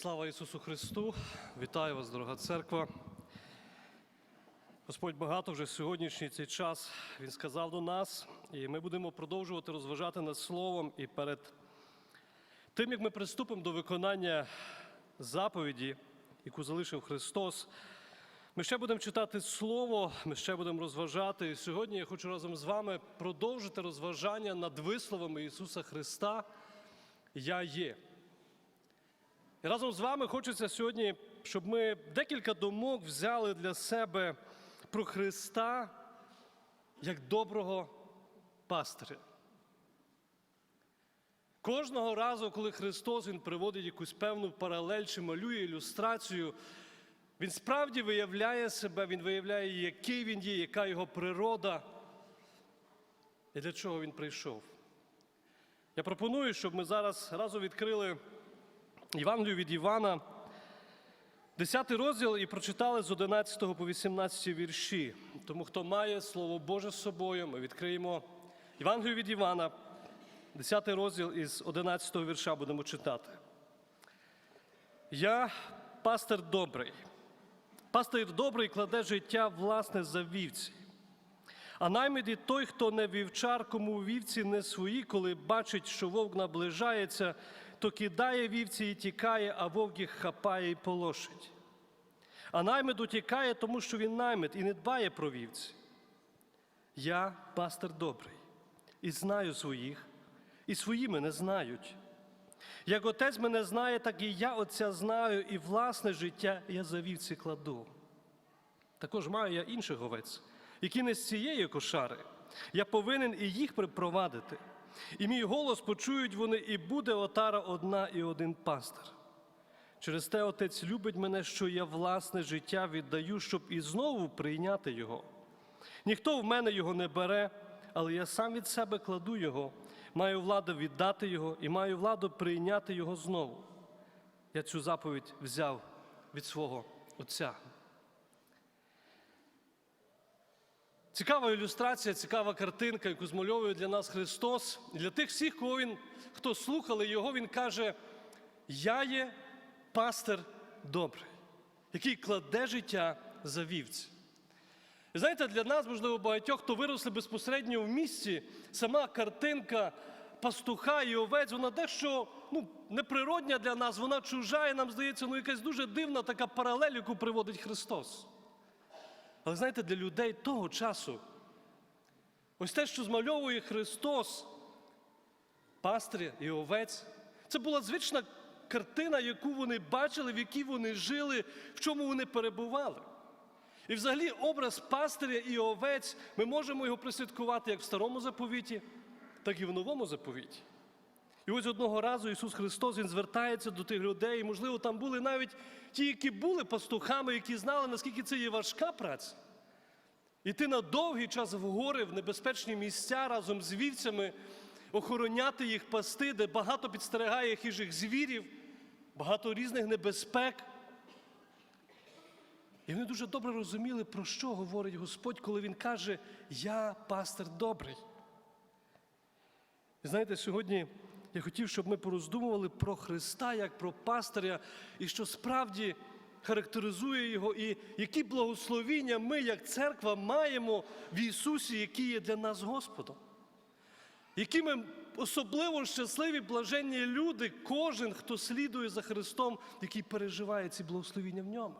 Слава Ісусу Христу! Вітаю вас, дорога церква. Господь багато вже сьогоднішній цей час Він сказав до нас, і ми будемо продовжувати розважати над Словом. І перед тим, як ми приступимо до виконання заповіді, яку залишив Христос, ми ще будемо читати Слово, ми ще будемо розважати. І сьогодні я хочу разом з вами продовжити розважання над висловами Ісуса Христа Я є. Разом з вами хочеться сьогодні, щоб ми декілька думок взяли для себе про Христа як доброго пастиря. Кожного разу, коли Христос Він приводить якусь певну паралель чи малює ілюстрацію, Він справді виявляє себе, Він виявляє, який він є, яка його природа і для чого він прийшов. Я пропоную, щоб ми зараз разом відкрили Євангелію від Івана, 10 розділ і прочитали з 11 по 18 вірші. Тому хто має Слово Боже з собою, ми відкриємо Євангелію від Івана, 10 розділ із 11 вірша будемо читати. Я пастир добрий. Пастир добрий кладе життя власне за вівці. А наймеді той, хто не вівчар, кому вівці не свої, коли бачить, що вовк наближається, то кидає вівці і тікає, а вовк їх хапає і полошить. А наймед утікає, тому що він наймед і не дбає про вівці. Я пастир добрий, і знаю своїх, і свої мене знають. Як отець мене знає, так і я отця знаю, і власне життя я за вівці кладу. Також маю я інших овець, які не з цієї кошари. Я повинен і їх припровадити. І мій голос почують вони, і буде отара одна і один пастир. Через те отець любить мене, що я власне життя віддаю, щоб і знову прийняти його. Ніхто в мене його не бере, але я сам від себе кладу його, маю владу віддати його і маю владу прийняти його знову. Я цю заповідь взяв від свого Отця. Цікава ілюстрація, цікава картинка, яку змальовує для нас Христос. І для тих всіх, кого він, хто слухали його, Він каже: Я є пастир добрий, який кладе життя за вівці. І знаєте, для нас, можливо, багатьох, хто виросли безпосередньо в місті, сама картинка пастуха і овець, вона дещо ну, неприродня для нас, вона чужа, і нам здається, ну якась дуже дивна така паралель, яку приводить Христос. Але знаєте, для людей того часу, ось те, що змальовує Христос, пастиря і овець, це була звична картина, яку вони бачили, в якій вони жили, в чому вони перебували. І взагалі образ пастиря і овець ми можемо його присвяткувати як в старому заповіті, так і в новому заповіті. І ось одного разу Ісус Христос Він звертається до тих людей, і, можливо, там були навіть ті, які були пастухами, які знали, наскільки це є важка праця. Іти на довгий час в гори, в небезпечні місця разом з вівцями, охороняти їх пасти, де багато підстерегає хижих звірів, багато різних небезпек. І вони дуже добре розуміли, про що говорить Господь, коли Він каже, Я пастир добрий. І знаєте, сьогодні я хотів, щоб ми пороздумували про Христа як про пастиря, і що справді характеризує Його, і які благословіння ми, як церква, маємо в Ісусі, який є для нас Господом. Які ми особливо щасливі, блаженні люди, кожен, хто слідує за Христом, який переживає ці благословіння в ньому.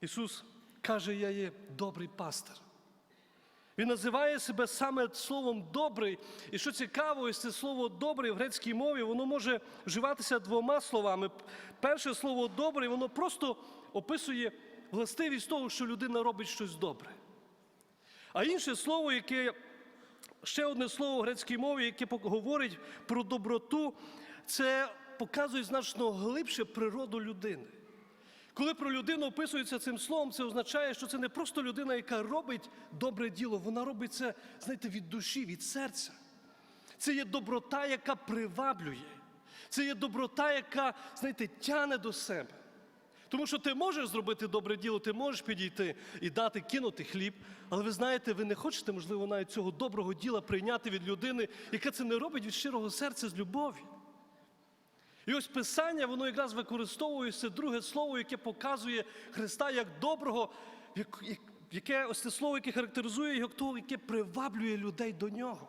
Ісус каже, я є добрий пастир. Він називає себе саме словом добрий. І що цікаво, ось це слово добрий в грецькій мові, воно може вживатися двома словами. Перше слово добрий, воно просто описує властивість того, що людина робить щось добре. А інше слово, яке ще одне слово в грецькій мові, яке говорить про доброту, це показує значно глибше природу людини. Коли про людину описується цим словом, це означає, що це не просто людина, яка робить добре діло, вона робить це, знаєте, від душі, від серця. Це є доброта, яка приваблює. Це є доброта, яка, знаєте, тяне до себе. Тому що ти можеш зробити добре діло, ти можеш підійти і дати, кинути хліб, але ви знаєте, ви не хочете, можливо, навіть цього доброго діла прийняти від людини, яка це не робить від щирого серця з любові. І ось Писання, воно якраз використовує це друге слово, яке показує Христа як доброго, як- як- яке ось це слово, яке характеризує його, того, яке приваблює людей до нього.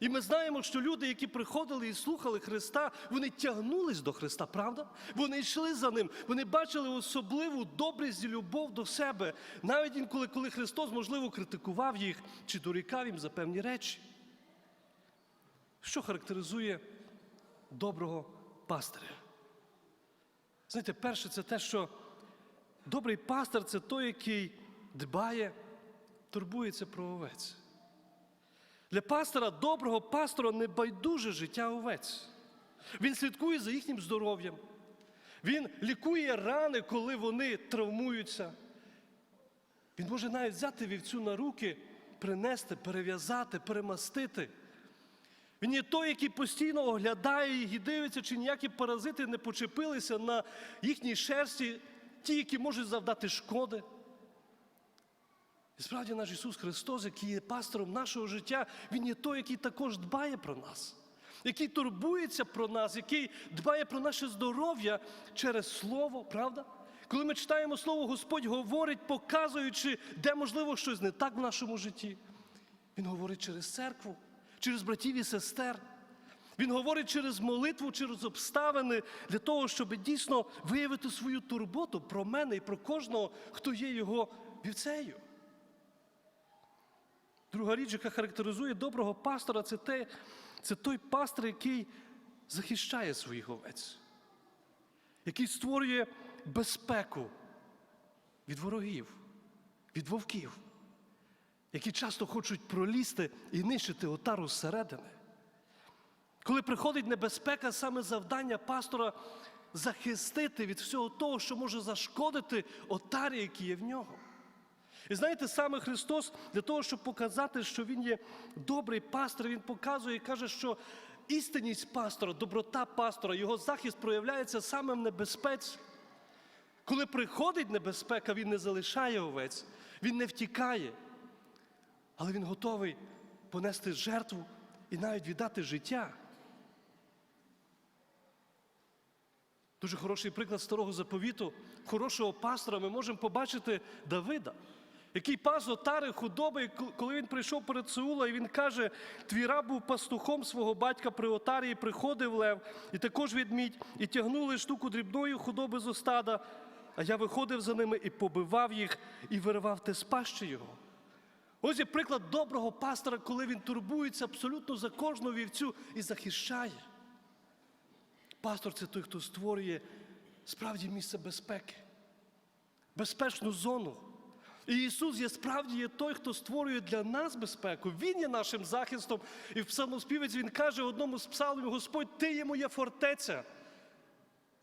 І ми знаємо, що люди, які приходили і слухали Христа, вони тягнулись до Христа, правда? Вони йшли за ним, вони бачили особливу добрість і любов до себе, навіть інколи, коли Христос, можливо, критикував їх чи дорікав їм за певні речі. Що характеризує доброго пастиря? Знаєте, перше, це те, що добрий пастир це той, який дбає, турбується про овець. Для пастора, доброго пастора не байдуже життя овець. Він слідкує за їхнім здоров'ям. Він лікує рани, коли вони травмуються. Він може навіть взяти вівцю на руки, принести, перев'язати, перемастити. Він є той, який постійно оглядає їх і дивиться, чи ніякі паразити не почепилися на їхній шерсті, ті, які можуть завдати шкоди. І справді наш Ісус Христос, який є пастором нашого життя, Він є той, який також дбає про нас, який турбується про нас, який дбає про наше здоров'я через Слово, правда? Коли ми читаємо Слово, Господь говорить, показуючи, де можливо щось не так в нашому житті. Він говорить через церкву, через братів і сестер. Він говорить через молитву, через обставини для того, щоб дійсно виявити свою турботу про мене і про кожного, хто є його вівцею. Друга річ, яка характеризує доброго пастора, це, те, це той пастор, який захищає своїх овець, який створює безпеку від ворогів, від вовків, які часто хочуть пролізти і нищити отару зсередини. Коли приходить небезпека, саме завдання пастора захистити від всього того, що може зашкодити отарі, які є в нього. І знаєте, саме Христос для того, щоб показати, що Він є добрий пастор, Він показує і каже, що істинність пастора, доброта пастора, його захист проявляється саме в небезпеці. Коли приходить небезпека, він не залишає овець, він не втікає, але він готовий понести жертву і навіть віддати життя. Дуже хороший приклад старого заповіту, хорошого пастора, ми можемо побачити Давида, який пас отари худоби, коли він прийшов перед Саула, і він каже: твій раб був пастухом свого батька при отарі, і приходив лев, і також відмідь, і тягнули штуку дрібної худоби з остада, а я виходив за ними і побивав їх, і виривав те з пащі його. Ось є приклад доброго пастора, коли він турбується абсолютно за кожну вівцю і захищає. Пастор це той, хто створює справді місце безпеки, безпечну зону. І Ісус є справді є той, хто створює для нас безпеку. Він є нашим захистом. І в псалмоспівець він каже одному з псалмів: Господь, ти є моя фортеця.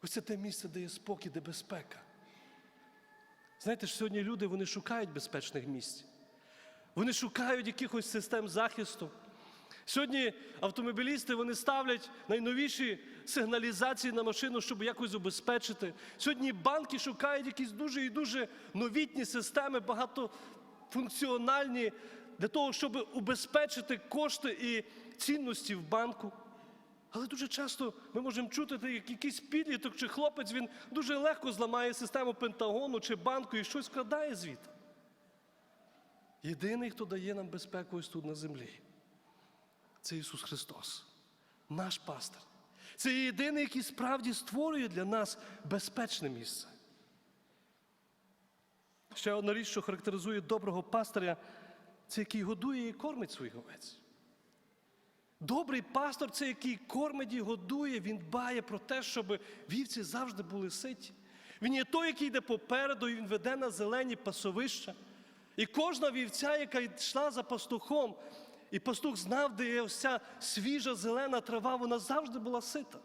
Ось це те місце, де є спокій, де безпека. Знаєте, ж сьогодні люди вони шукають безпечних місць. Вони шукають якихось систем захисту. Сьогодні автомобілісти вони ставлять найновіші сигналізації на машину, щоб якось убезпечити. Сьогодні банки шукають якісь дуже і дуже новітні системи, багатофункціональні для того, щоб убезпечити кошти і цінності в банку. Але дуже часто ми можемо чути, як якийсь підліток чи хлопець він дуже легко зламає систему Пентагону чи банку і щось вкрадає звідти. Єдиний, хто дає нам безпеку ось тут на землі, це Ісус Христос, наш пастир. Це єдиний, який справді створює для нас безпечне місце. Ще одна річ, що характеризує доброго пастиря, це який годує і кормить своїх овець. Добрий пастор це який кормить і годує, він дбає про те, щоб вівці завжди були ситі. Він є той, який йде попереду, і він веде на зелені пасовища. І кожна вівця, яка йшла за пастухом, і пастух знав, де є ось ця свіжа зелена трава, вона завжди була сита.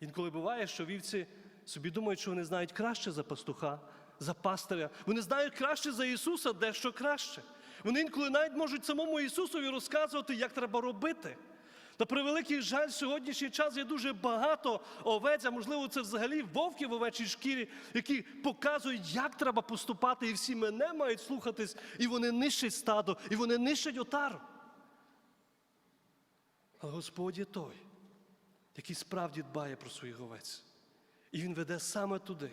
Інколи буває, що вівці собі думають, що вони знають краще за пастуха, за пастиря. Вони знають краще за Ісуса, дещо краще. Вони інколи навіть можуть самому Ісусові розказувати, як треба робити. На превеликий жаль, сьогоднішній час є дуже багато овець, а можливо, це взагалі вовки в овечій шкірі, які показують, як треба поступати, і всі мене мають слухатись, і вони нищать стадо, і вони нищать отару. Але Господь є той, який справді дбає про своїх овець. І Він веде саме туди.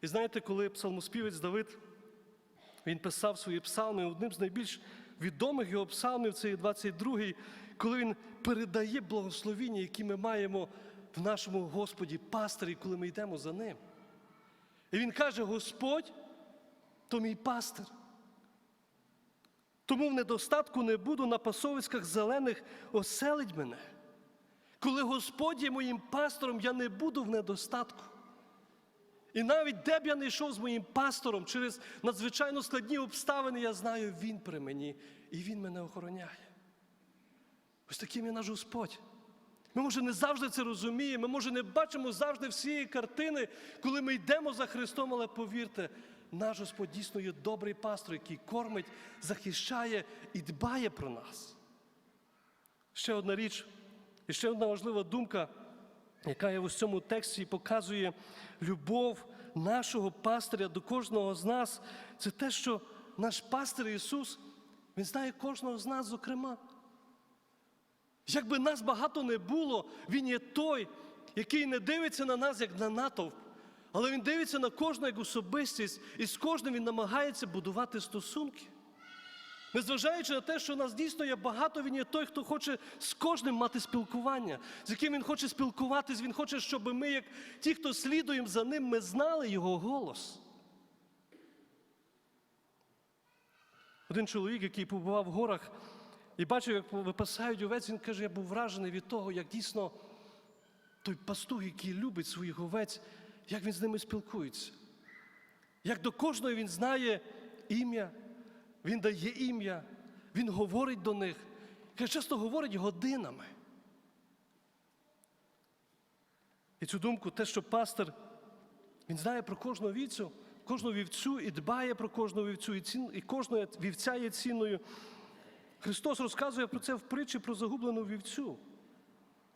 І знаєте, коли псалмоспівець Давид він писав свої псалми, одним з найбільш відомих його псалмів, це є 22-й, коли він передає благословіння, які ми маємо в нашому Господі, пастирі, коли ми йдемо за ним. І він каже: Господь то мій пастир. Тому в недостатку не буду на пасовиськах зелених оселить мене. Коли Господь є моїм пастором, я не буду в недостатку. І навіть де б я не йшов з моїм пастором через надзвичайно складні обставини, я знаю, Він при мені і Він мене охороняє. Ось таким є наш Господь. Ми, може, не завжди це розуміємо, ми, може, не бачимо завжди всієї картини, коли ми йдемо за Христом, але повірте, наш Господь дійсно є добрий пастор, який кормить, захищає і дбає про нас. Ще одна річ, і ще одна важлива думка, яка є в цьому тексті і показує любов нашого пастиря до кожного з нас, це те, що наш пастир Ісус, Він знає кожного з нас, зокрема. Якби нас багато не було, Він є той, який не дивиться на нас, як на натовп, але Він дивиться на кожну як особистість, і з кожним він намагається будувати стосунки. Незважаючи на те, що нас дійсно є багато, він є той, хто хоче з кожним мати спілкування, з яким він хоче спілкуватись, він хоче, щоб ми, як ті, хто слідуємо за ним, ми знали його голос. Один чоловік, який побував в горах і бачив, як випасають овець, він каже, я був вражений від того, як дійсно той пастух, який любить своїх овець, як він з ними спілкується. Як до кожної він знає ім'я, він дає ім'я, він говорить до них. Каже, часто говорить годинами. І цю думку, те, що пастир, він знає про кожну вівцю, кожну вівцю і дбає про кожну вівцю, і, цін, і кожна вівця є цінною. Христос розказує про це в притчі про загублену вівцю.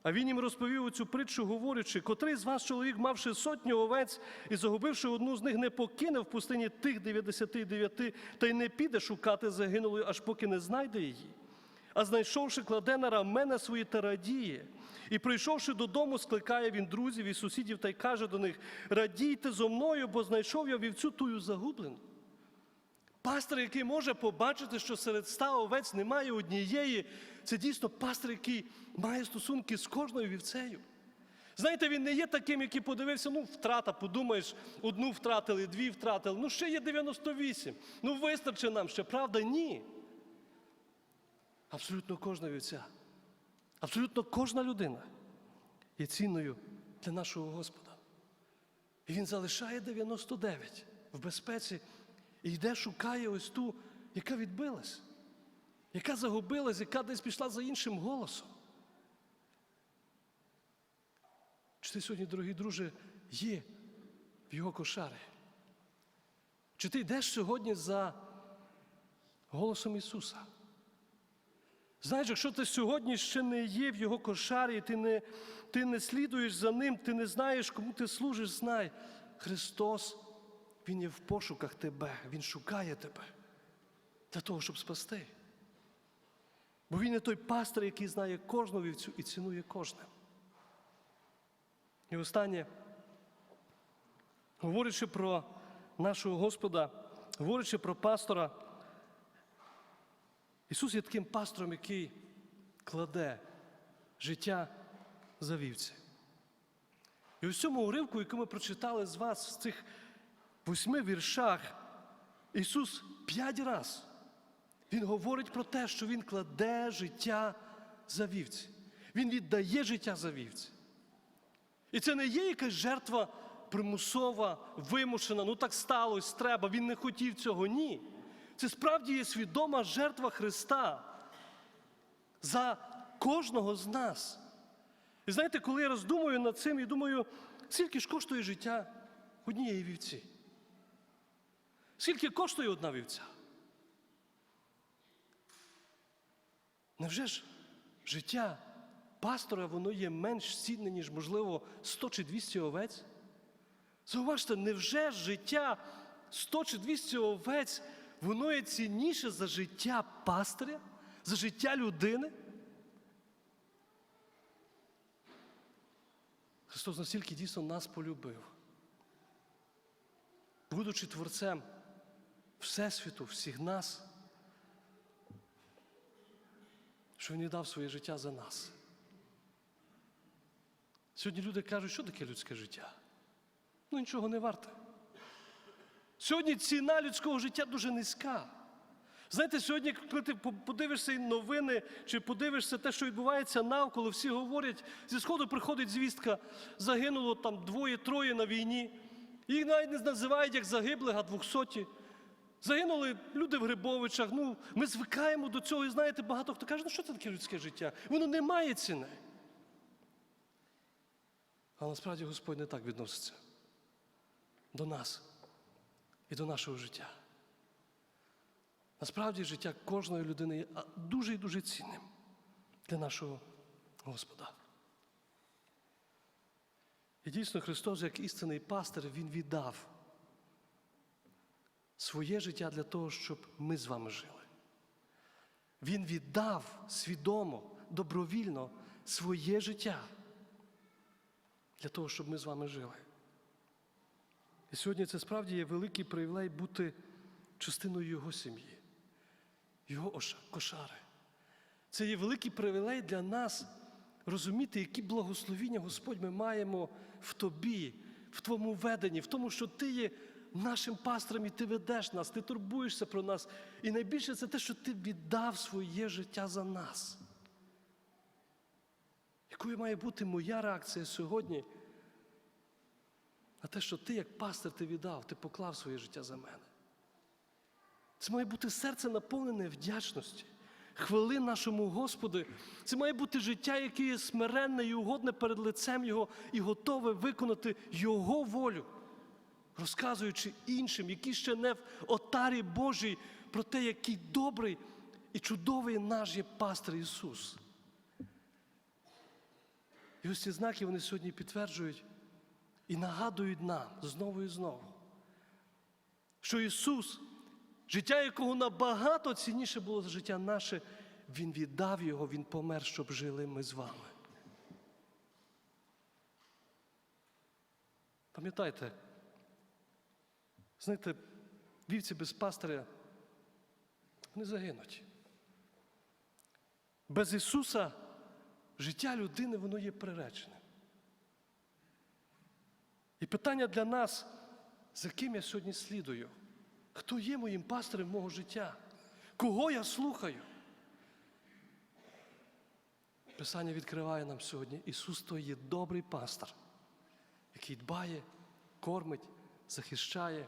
А він їм розповів цю притчу, говорячи, котрий з вас чоловік, мавши сотню овець і загубивши одну з них, не покине в пустині тих 99, та й не піде шукати загинулої, аж поки не знайде її. А знайшовши, кладе на рамена свої та радіє. І прийшовши додому, скликає він друзів і сусідів та й каже до них: Радійте зо мною, бо знайшов я вівцю тую загублену. Пастор, який може побачити, що серед ста овець немає однієї, це дійсно пастор, який має стосунки з кожною вівцею. Знаєте, він не є таким, який подивився, ну, втрата, подумаєш, одну втратили, дві втратили, ну ще є 98. Ну, вистачить нам ще, правда? Ні. Абсолютно кожна вівця, абсолютно кожна людина є цінною для нашого Господа. І він залишає 99 в безпеці і йде, шукає ось ту, яка відбилась, яка загубилась, яка десь пішла за іншим голосом. Чи ти сьогодні, дорогі друже, є в його кошарі? Чи ти йдеш сьогодні за голосом Ісуса? Знаєш, якщо ти сьогодні ще не є в Його кошарі, ти не, ти не слідуєш за Ним, ти не знаєш, кому ти служиш, знай, Христос, Він є в пошуках тебе, Він шукає тебе для того, щоб спасти. Бо Він є той пастир, який знає кожну вівцю і цінує кожне. І останнє, говорячи про нашого Господа, говорячи про пастора, Ісус є таким пастором, який кладе життя за вівці. І у цьому уривку, який ми прочитали з вас в цих восьми віршах, Ісус п'ять раз Він говорить про те, що Він кладе життя за вівці. Він віддає життя за вівці. І це не є якась жертва примусова, вимушена, ну так сталося, треба, він не хотів цього. Ні. Це справді є свідома жертва Христа за кожного з нас. І знаєте, коли я роздумую над цим і думаю, скільки ж коштує життя однієї вівці? Скільки коштує одна вівця? Невже ж життя пастора воно є менш цінне, ніж, можливо, 100 чи 200 овець? Зауважте, невже життя 100 чи 200 овець, воно є цінніше за життя пастиря, за життя людини? Христос настільки дійсно нас полюбив, будучи Творцем Всесвіту, всіх нас, що Він дав своє життя за нас. Сьогодні люди кажуть, що таке людське життя? Ну, нічого не варте. Сьогодні ціна людського життя дуже низька. Знаєте, сьогодні, коли ти подивишся новини, чи подивишся те, що відбувається навколо, всі говорять, зі сходу приходить звістка, загинуло там двоє-троє на війні. Їх навіть не називають як загиблих, а двохсоті. Загинули люди в Грибовичах. Ну, ми звикаємо до цього, і знаєте, багато хто каже, ну що це таке людське життя? Воно не має ціни. Але насправді Господь не так відноситься до нас і до нашого життя. Насправді життя кожної людини є дуже і дуже цінним для нашого Господа. І дійсно Христос, як істинний пастир, Він віддав своє життя для того, щоб ми з вами жили. Він віддав свідомо, добровільно своє життя для того, щоб ми з вами жили. І сьогодні це справді є великий привілей бути частиною Його сім'ї, Його кошари. Це є великий привілей для нас розуміти, які благословіння Господь ми маємо в тобі, в твоєму веденні, в тому, що ти є нашим пастором і ти ведеш нас, ти турбуєшся про нас. І найбільше це те, що ти віддав своє життя за нас. Якою має бути моя реакція сьогодні на те, що ти, як пастир, ти віддав, ти поклав своє життя за мене? Це має бути серце наповнене вдячності, хвали нашому Господу. Це має бути життя, яке є смиренне і угодне перед лицем Його і готове виконати Його волю, розказуючи іншим, які ще не в отарі Божій, про те, який добрий і чудовий наш є пастир Ісус. І ось ці знаки вони сьогодні підтверджують і нагадують нам знову і знову, що Ісус, життя якого набагато цінніше було за життя наше, Він віддав Його, Він помер, щоб жили ми з вами. Пам'ятайте, знаєте, вівці без пастиря вони загинуть. Без Ісуса життя людини воно є приреченим. І питання для нас, за ким я сьогодні слідую? Хто є моїм пастирем мого життя? Кого я слухаю? Писання відкриває нам сьогодні. Ісус то є добрий пастор, який дбає, кормить, захищає,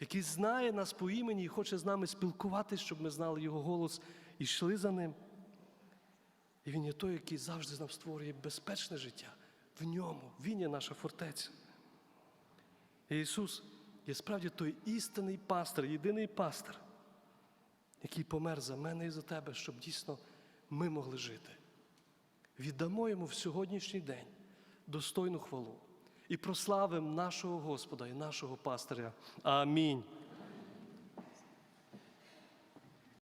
який знає нас по імені і хоче з нами спілкуватись, щоб ми знали Його голос і йшли за ним. І Він є той, який завжди нам створює безпечне життя. В ньому Він є наша фортеця. І Ісус є справді той істинний пастир, єдиний пастир, який помер за мене і за тебе, щоб дійсно ми могли жити. Віддамо йому в сьогоднішній день достойну хвалу і прославимо нашого Господа і нашого пастиря. Амінь.